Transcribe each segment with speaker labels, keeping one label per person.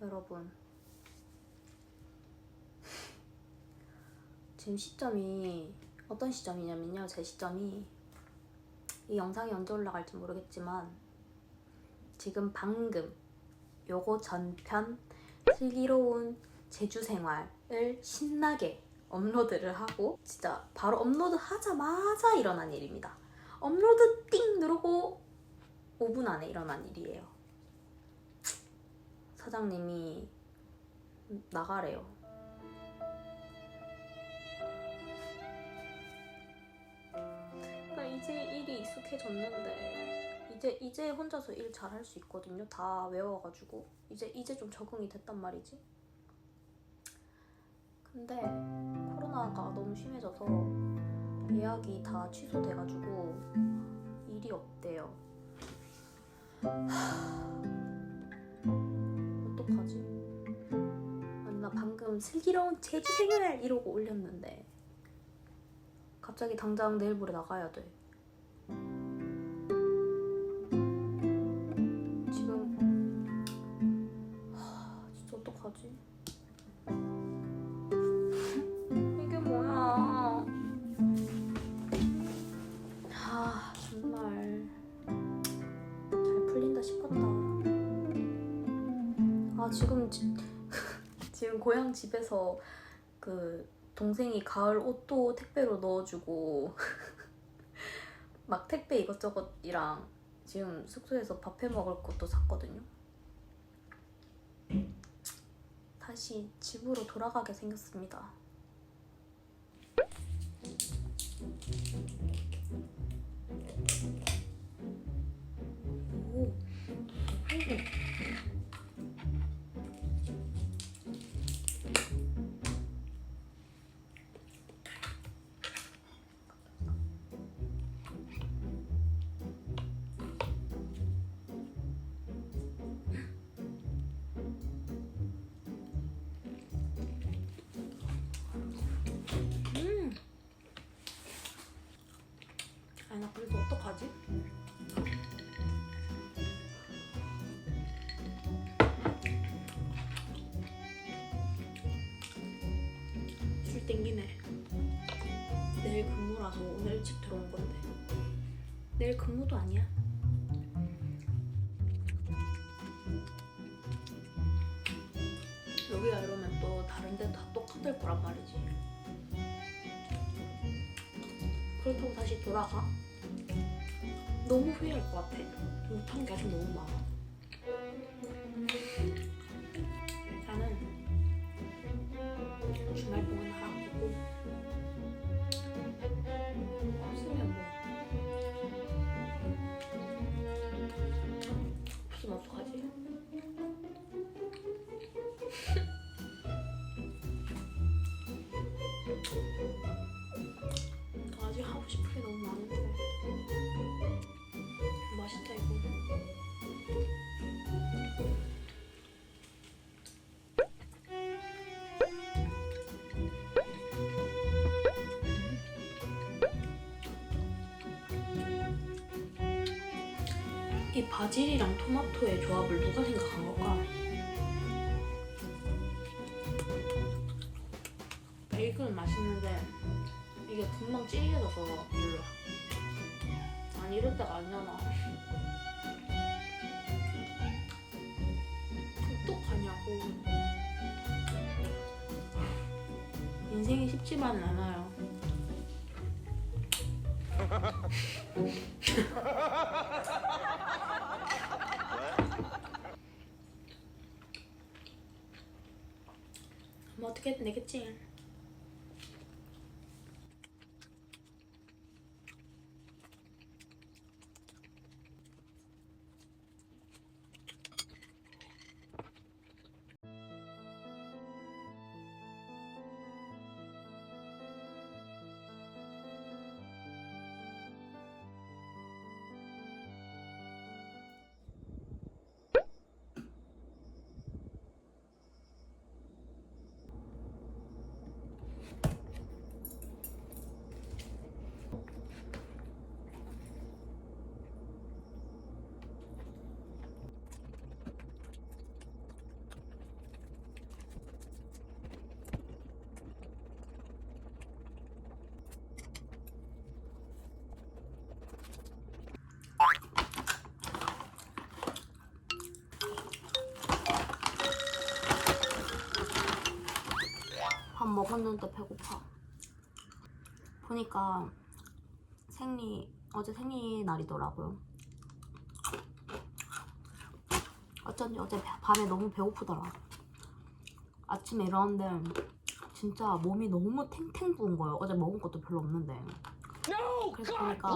Speaker 1: 여러분 지금 시점이 어떤 시점이냐면요 제 시점이 이 영상이 언제 올라갈지 모르겠지만 지금 방금 요거 전편 슬기로운 제주 생활을 신나게 업로드를 하고 진짜 바로 업로드 하자마자 일어난 일입니다. 업로드 띵 누르고 5분 안에 일어난 일이에요. 사장님이 나가래요. 그러니까 이제 일이 익숙해졌는데 이제 이제 혼자서 일 잘 할 수 있거든요. 다 외워가지고 이제 이제 좀 적응이 됐단 말이지. 근데 코로나가 너무 심해져서 예약이 다 취소돼가지고 일이 없대요. 슬기로운 제주 생활 이러고 올렸는데 갑자기 당장 내일 모레 나가야 돼. 지금 하, 진짜 어떡하지? 이게 뭐야? 아 정말 잘 풀린다 싶었다. 아 지금 지, 지금 고향 집에서 그 동생이 가을 옷도 택배로 넣어주고 막 택배 이것저것이랑 지금 숙소에서 밥해 먹을 것도 샀거든요. 다시 집으로 돌아가게 생겼습니다. 오, 아이고. 어떡하지? 술 땡기네. 내일 근무라서 오늘 일찍 들어온 건데. 내일 근무도 아니야. 여기가 이러면 또 다른 데다 똑같을 거란 말이지. 그렇다고 다시 돌아가? 너무 후회할 것 같아. 못한 게 아직 너무 많아. 이 바질이랑 토마토의 조합을 누가 생각한 걸까? 베이컨은 맛있는데 이게 금방 찔겨져서 별로야. 아니 이럴 때가 아니잖아. 어떡하냐고. 인생이 쉽지만은 않아요. 뭐 어떻게든 되겠지. 먹었는데 배고파. 보니까 생리 어제 생리 날이더라고요. 어쩐지 어제 배- 밤에 너무 배고프더라. 아침에 일어났는데 진짜 몸이 너무 탱탱 부은 거예요. 어제 먹은 것도 별로 없는데. 그래서 보니까!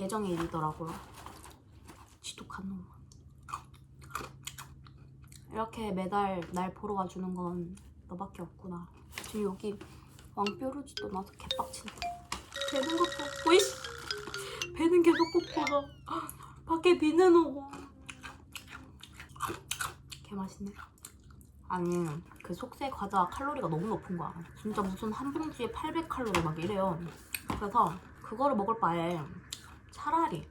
Speaker 1: 예정의 일이더라고요. 지독한 놈. 이렇게 매달 날 보러 와주는 건 너밖에 없구나. 지금 여기 왕뾰루지도 나서 개빡치네. 배는 것 봐. 오이씨! 배는 계속 고파가. 밖에 비는 오고. 개 맛있네. 아니 그 속세 과자 칼로리가 너무 높은 거야. 진짜 무슨 한 봉지에 800칼로리 막 이래요. 그래서 그거를 먹을 바에 차라리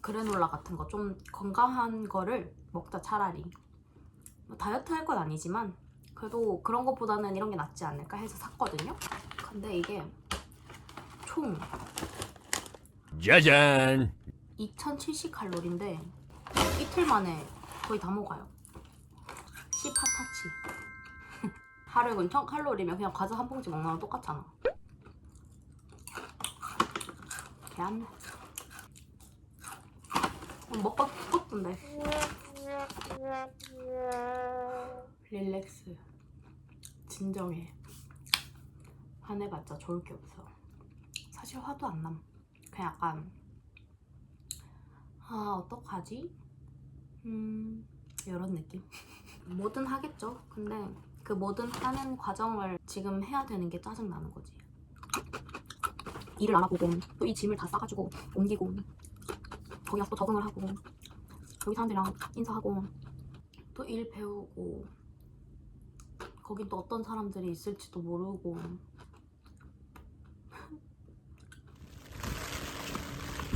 Speaker 1: 그래놀라 같은 거 좀 건강한 거를 먹자 차라리 뭐 다이어트 할 건 아니지만 그래도 그런 것보다는 이런 게 낫지 않을까 해서 샀거든요. 근데 이게 총
Speaker 2: 짜잔!
Speaker 1: 2070칼로리인데 이틀 만에 거의 다 먹어요. 시파타치. 하루에 1000칼로리면 그냥 과자 한 봉지 먹는 거랑 똑같잖아. 개안네 먹고 싶었던데 릴렉스. 진정해. 화내봤자 좋을 게 없어. 사실 화도 안 남. 그냥 약간 아 어떡하지? 음 이런 느낌. 뭐든 하겠죠. 근데 그 뭐든 하는 과정을 지금 해야 되는 게 짜증나는 거지. 일을 알아보고 또 이 짐을 다 싸가지고 옮기고 거기 가서 또 적응을 하고 여기 사람들이랑 인사하고 또 일 배우고 거긴 또 어떤 사람들이 있을지도 모르고.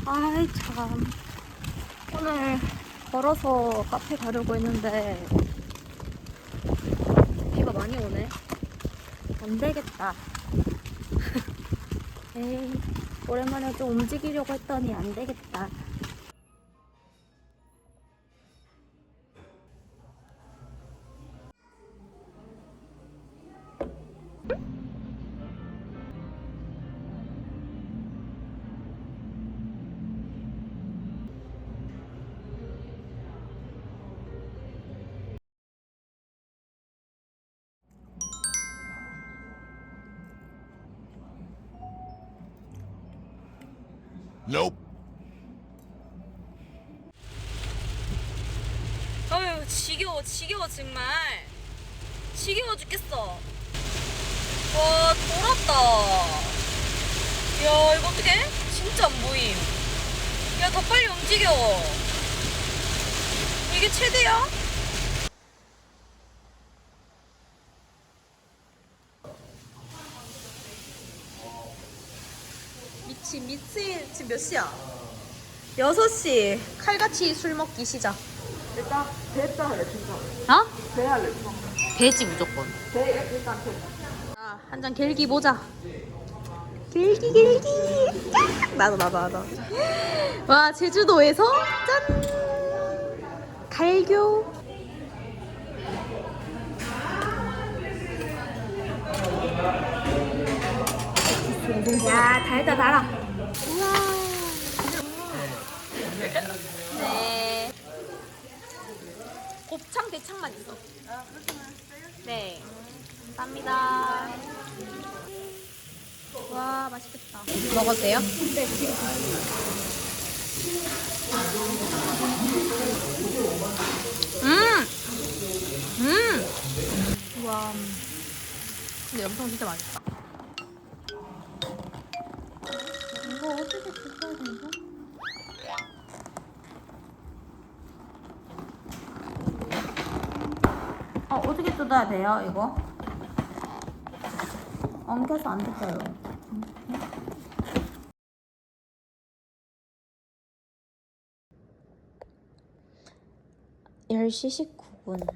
Speaker 1: 아이 참. 오늘 걸어서 카페 가려고 했는데 비가 많이 오네. 안 되겠다. 에이 오랜만에 좀 움직이려고 했더니 안 되겠다
Speaker 2: Nope.
Speaker 1: 아유 지겨워 지겨워 정말 지겨워 죽겠어 와 돌았다 야 이거 어떡해? 진짜 안 보임 야 더 빨리 움직여 이게 최대야? 미친 미친 지금 몇 시야? 6시 칼같이 술 먹기 시작
Speaker 3: 일단 대짜 할래 진짜
Speaker 1: 어?
Speaker 3: 대 할래 진짜
Speaker 1: 배지 무조건
Speaker 3: 대 일단 대
Speaker 1: 자, 한잔 길기 보자. 길기. 짝! 나도 나도 나도. 와 제주도에서 짠. 갈교. 야 달다 달아. 우와. 네. 곱창 대창만 있어. 네. 감사합니다. 와 맛있겠다. 먹어도 돼요? 네 지금. 음, 음. 와. 근데 염통 진짜 맛있다. 이거 어떻게 뜯어야 되나? 뜯어야 돼요, 이거? 엉켜서 안 뜯어요. 10시 19분.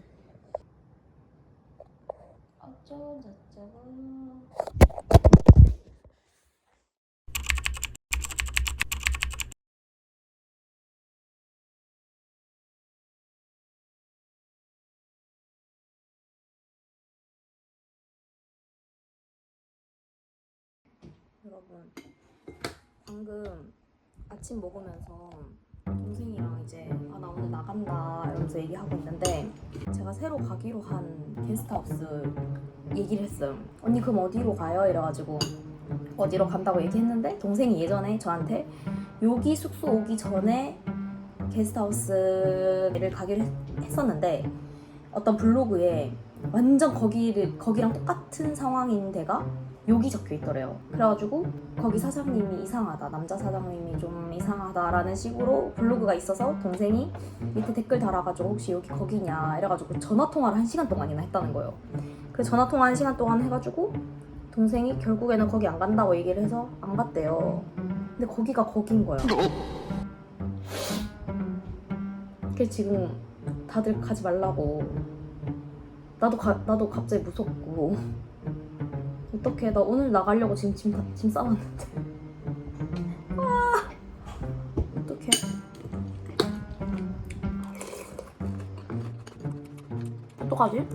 Speaker 1: 어쩌고 저쩌고. 여러분 방금 아침 먹으면서 동생이랑 이제 아 나 오늘 나간다 이러면서 얘기하고 있는데 제가 새로 가기로 한 게스트하우스 얘기를 했어요 언니 그럼 어디로 가요? 이래가지고 어디로 간다고 얘기했는데 동생이 예전에 저한테 여기 숙소 오기 전에 게스트하우스를 가기로 했, 했었는데 어떤 블로그에 완전 거기를 거기랑 똑같은 상황인 데가 여기 적혀 있더래요. 그래가지고 거기 사장님이 이상하다, 남자 사장님이 좀 이상하다라는 식으로 블로그가 있어서 동생이 밑에 댓글 달아가지고 혹시 여기 거기냐 이래가지고 전화 통화를 한 시간 동안이나 했다는 거예요. 그 전화 통화 한 시간 동안 해가지고 동생이 결국에는 거기 안 간다고 얘기를 해서 안 갔대요. 근데 거기가 거긴 거야. 그래서 지금 다들 가지 말라고. 나도 가, 나도 갑자기 무섭고. 어떡해. 나 오늘 나가려고 지금 짐, 다- 짐 싸왔는데. 아! 어떡해. 어떡하지?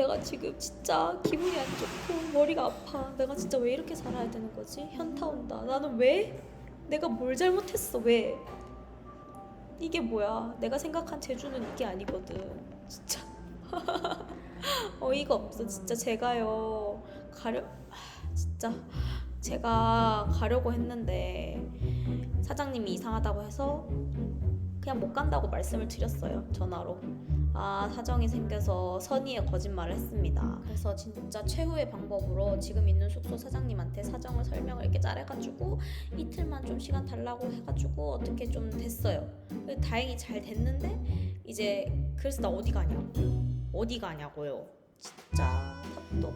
Speaker 1: 내가 지금 진짜 기분이 안 좋고 머리가 아파. 내가 진짜 왜 이렇게 살아야 되는 거지? 현타 온다. 나는 왜? 내가 뭘 잘못했어? 왜? 이게 뭐야? 내가 생각한 제주는 이게 아니거든. 진짜 어이가 없어. 진짜 제가요 가려 하, 진짜 제가 가려고 했는데 사장님이 이상하다고 해서 그냥 못 간다고 말씀을 드렸어요 전화로. 아 사정이 생겨서 선의의 거짓말을 했습니다. 그래서 진짜 최후의 방법으로 지금 있는 숙소 사장님한테 사정을 설명을 이렇게 잘해가지고 이틀만 좀 시간 달라고 해가지고 어떻게 좀 됐어요. 다행히 잘 됐는데 이제 그래서 나 어디 가냐? 어디 가냐고요? 진짜 답도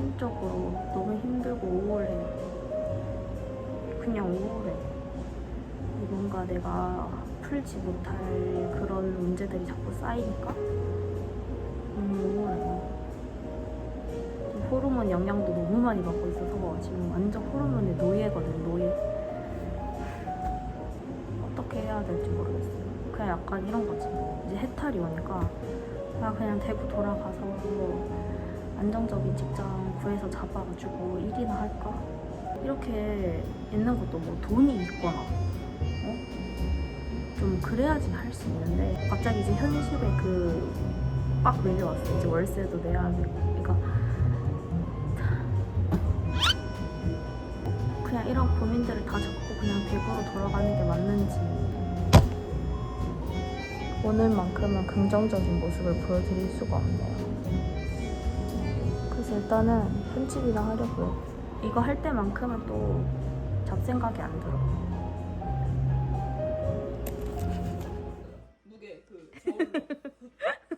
Speaker 1: 심적으로 너무 힘들고 우울해요. 그냥 우울해. 뭔가 내가 풀지 못할 그런 문제들이 자꾸 쌓이니까 너무 우울해요. 호르몬 영향도 너무 많이 받고 있어서 지금 완전 호르몬의 노예거든, 노예. 어떻게 해야 될지 모르겠어요. 그냥 약간 이런 거지. 이제 해탈이 오니까 나 그냥 대구 돌아가서 안정적인 직장 구해서 잡아가지고 일이나 할까? 이렇게 있는 것도 뭐 돈이 있거나 어? 좀 그래야지 할 수 있는데 갑자기 이제 현실에 그빡 밀려왔어 이제 월세도 내야 되고 그러니까 그냥 이런 고민들을 다 접고 그냥 대구로 돌아가는 게 맞는지 오늘만큼은 긍정적인 모습을 보여드릴 수가 없네요. 그래서 일단은 편집이나 하려고요. 이거 할 때만큼은 또 잡생각이 안 들어.
Speaker 4: 무게 그 저울로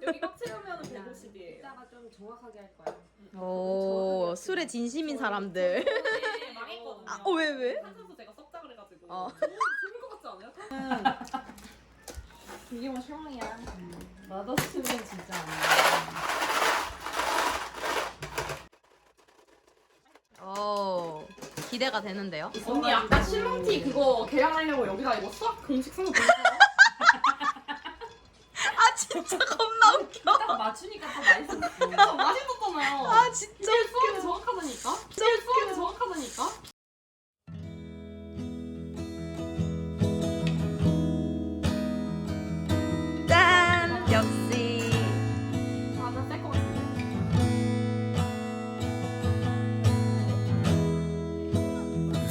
Speaker 4: 여기 꽉 채우면 150이에요.
Speaker 3: 이따가 좀 정확하게 할 거야.
Speaker 1: 오 술에 진심인 사람들.
Speaker 4: 네, 망했거든요.
Speaker 1: 아, 어, 왜, 왜?
Speaker 4: 탄산수 제가 썩자 그래가지고.
Speaker 1: 어.
Speaker 4: 좋은 좋은 것 같지 않아요?
Speaker 3: 이게 뭐 실망이야.
Speaker 4: 맛없으면 진짜
Speaker 1: 오 기대가 되는데요.
Speaker 4: 언니 아까 실롱티 그거 계량하려고 여기다 이거 수학 공식 쓴거 보여줘.
Speaker 1: 아 진짜 겁나 웃겨.
Speaker 4: 딱 맞추니까 더 맛있었어. 맛있었잖아요.
Speaker 1: 아 진짜
Speaker 4: 제일 수학이 정확하다니까.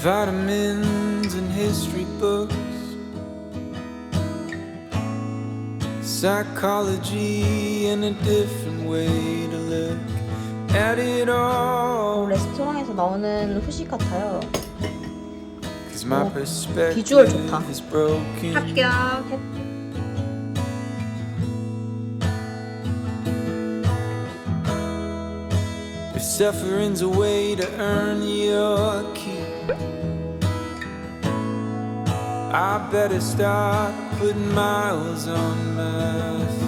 Speaker 5: vitamins and history books, psychology and a different way to look at it all.
Speaker 1: 레스토랑에서 나오는 후식 같아요.
Speaker 5: Cause my
Speaker 1: 어,
Speaker 5: perspective
Speaker 1: 비주얼 좋다.
Speaker 5: is broken.
Speaker 1: 합격.
Speaker 5: If suffering's a way to earn your keep, I better start putting miles on my